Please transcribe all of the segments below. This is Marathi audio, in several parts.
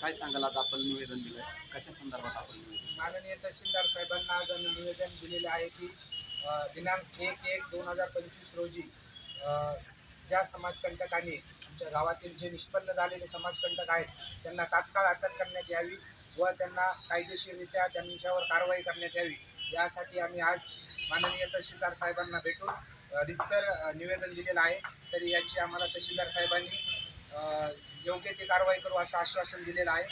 काय सांगाल? आता आपण निवेदन दिलं कशा संदर्भात आपण निवेदन माननीय तहसीलदार साहेबांना आज आम्ही निवेदन दिलेले आहे की दिनांक एक एक दोन हजार पंचवीस रोजी ज्या समाजकंटकांनी आमच्या गावातील जे निष्पन्न झालेले समाजकंटक आहेत त्यांना तात्काळ अटक करण्यात यावी व त्यांना कायदेशीररित्या त्यांच्यावर कारवाई करण्यात यावी. यासाठी आम्ही आज माननीय तहसीलदार साहेबांना भेटून रितसर निवेदन दिलेलं आहे. तरी याची आम्हाला तहसीलदार साहेबांनी योग्य ती कारवाई करू असं आश्वासन दिलेलं आहे.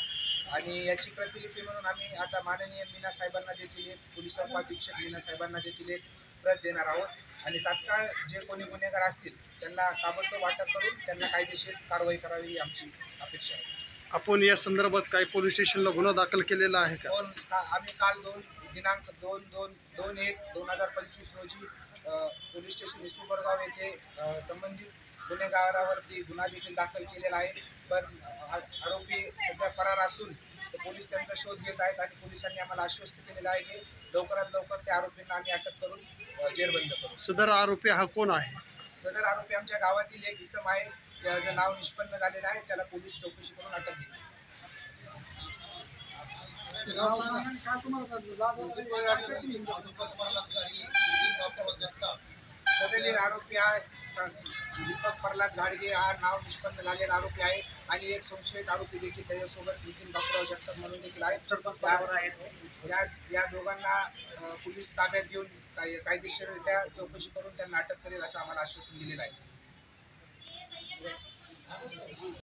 आणि याची प्रतिलिपी म्हणून आम्ही आता माननीय मीना साहेबांना देखील एक पोलीस उपाधीक्षक मीना साहेबांना देखील एक प्रत देणार आहोत. आणि तात्काळ जे कोणी गुन्हेगार असतील त्यांना ताबडतोब अटक करून त्यांना कायदेशीर कारवाई करावी ही आमची अपेक्षा आहे. आपण या संदर्भात काही पोलीस स्टेशनला गुन्हा दाखल केलेला आहे का? दोन का- आम्ही काल दोन दिनांक दोन दोन दोन एक दोन हजार पंचवीस रोजी पोलीस स्टेशन इसुबरगाव येथे संबंधित गुन्हेगारावरती गुन्हा देखील दाखल केलेला आहे. पण आरोपी सध्या फरार असून पोलीस त्यांचा शोध घेत आहेत आणि पोलिसांनी आम्हाला आश्वस्त केलेलं आहे की लवकरात लवकर त्या आरोपींना आम्ही अटक करून जेरबंद करू. सदर आरोपी हा कोण आहे? सदर आरोपी आमच्या गावातील एक इसम आहे. त्याचं नाव निष्पन्न झालेलं आहे. त्याला पोलीस चौकशी करून अटक घेतली सदरील आरोपी हा दीपक प्रल्हाद गाडगे हा नाव निष्पन्न झालेला आरोपी आहे आणि एक संशयित आरोपी देखील त्याच्यासोबत नितीन बापराव जगताप म्हणून देखील आहे या दोघांना पोलीस ताब्यात घेऊन कायदेशीररित्या चौकशी करून त्यांना अटक करेल असं आम्हाला आश्वासन दिलेलं आहे.